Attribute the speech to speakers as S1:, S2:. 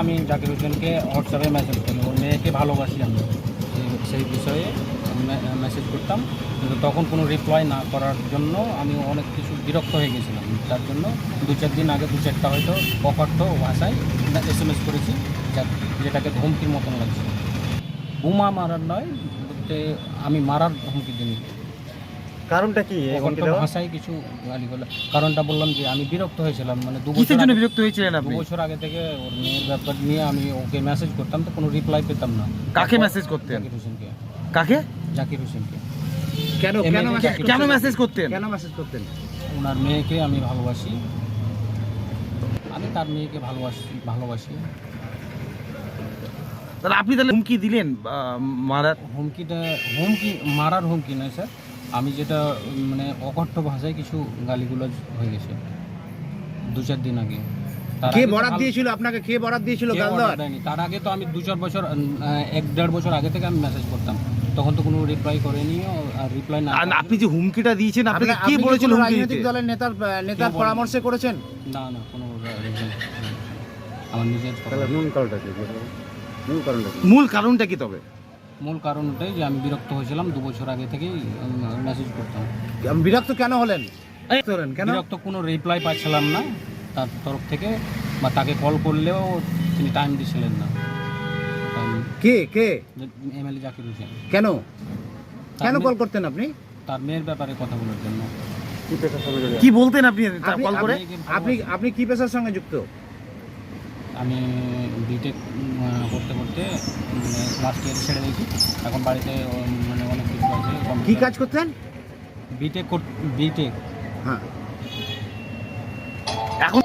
S1: আমি জাকির হোসেনকে হোয়াটসঅ্যাপে মেসেজ করি ওর মেয়েকে ভালোবাসি আমি। সেই- বিষয়ে মেসেজ করতাম। কিন্তু তখন কোনো রিপ্লাই না করার জন্য আমি অনেক কিছু বিরক্ত হয়ে গেছিলাম। তার জন্য দু চার দিন আগে দু চারটা হয়তো অকথ্য ভাষায় এস এম এস করেছি যেটাকে ধমকির মতন লাগছে। বোমা মারার নয় আমি মারার ধমকি দিই।
S2: কারণটা কি
S1: ভাষায় কিছু গালি বলে। কারণটা বললাম যে আমি বিরক্ত হয়েছিলাম মানে দু বছর
S3: জন্য বিরক্ত হয়েছিলেন
S1: দু
S3: আপনি
S1: বছর আগে থেকে ওর মেয়ের ব্যাপার নিয়ে আমি ওকে মেসেজ করতাম তো কোনো রিপ্লাই পেতাম না।
S3: কাকে মেসেজ করতেন?
S1: জাকির হোসেনকে।
S3: কাকে?
S1: জাকির হোসেনকে।
S2: কেন কেন
S3: কেন মেসেজ করতেন?
S2: কেন মেসেজ করতেন?
S1: ওনার মেয়েকে আমি ভালোবাসি। আমি তার মেয়েকে ভালোবাসি ভালোবাসি।
S3: তাহলে আপনি তাহলে হুমকি দিলেন মারার?
S1: হুমকিটা হুমকি মারার হুমকি নয় স্যার। আমি যেটা মানে অকথ্য ভাষায় কিছু গালিগুলো হয়ে গেছে। দু চার দিন আগে।
S2: কে বরাদ দিয়েছিল আপনাকে? কে বরাদ দিয়েছিল গাল দেওয়ার
S1: তার আগে তো আমি দু চার বছর এক দেড় বছর আগে থেকে আমি মেসেজ করতাম। তখন তো কোনো রিপ্লাই করেনি আর রিপ্লাই না
S3: আপনি যে হুমকিটা দিয়েছেন আপনাকে কে বলেছিল হুমকি
S2: রাজনৈতিক দলের নেতার নেতার পরামর্শে করেছেন?
S1: না না কোনো আমার নিজের
S2: মূল কারণটা কি? মূল কারণটা কি
S3: তবে?
S1: মূল কারণ ওটাই যে আমি বিরক্ত হয়েছিলাম দু বছর আগে থেকেই মেসেজ করতাম।
S2: বিরক্ত কেন হলেন? হলেন কেন?
S1: বিরক্ত কোনো রিপ্লাই পাচ্ছিলাম না তার তরফ থেকে বা তাকে কল করলেও তিনি টাইম দিছিলেন না।
S2: কে কে?
S1: এমএলএ জাকির হোসেন।
S2: কেন? কেন কল করতেন আপনি?
S1: তার মেয়ের ব্যাপারে কথা বলার জন্য।
S3: কি বলতেন আপনি? কল করে?
S2: আপনি আপনি কি পেশার সঙ্গে যুক্ত?
S1: আমি বিটেক করতে করতে লাস্ট ইয়ারে ছেড়ে দিয়েছি। এখন বাড়িতে মানে অনেক কিছু আছে
S2: কী কাজ করতেন?
S1: বিটেক বিটেক
S2: হ্যাঁ। এখন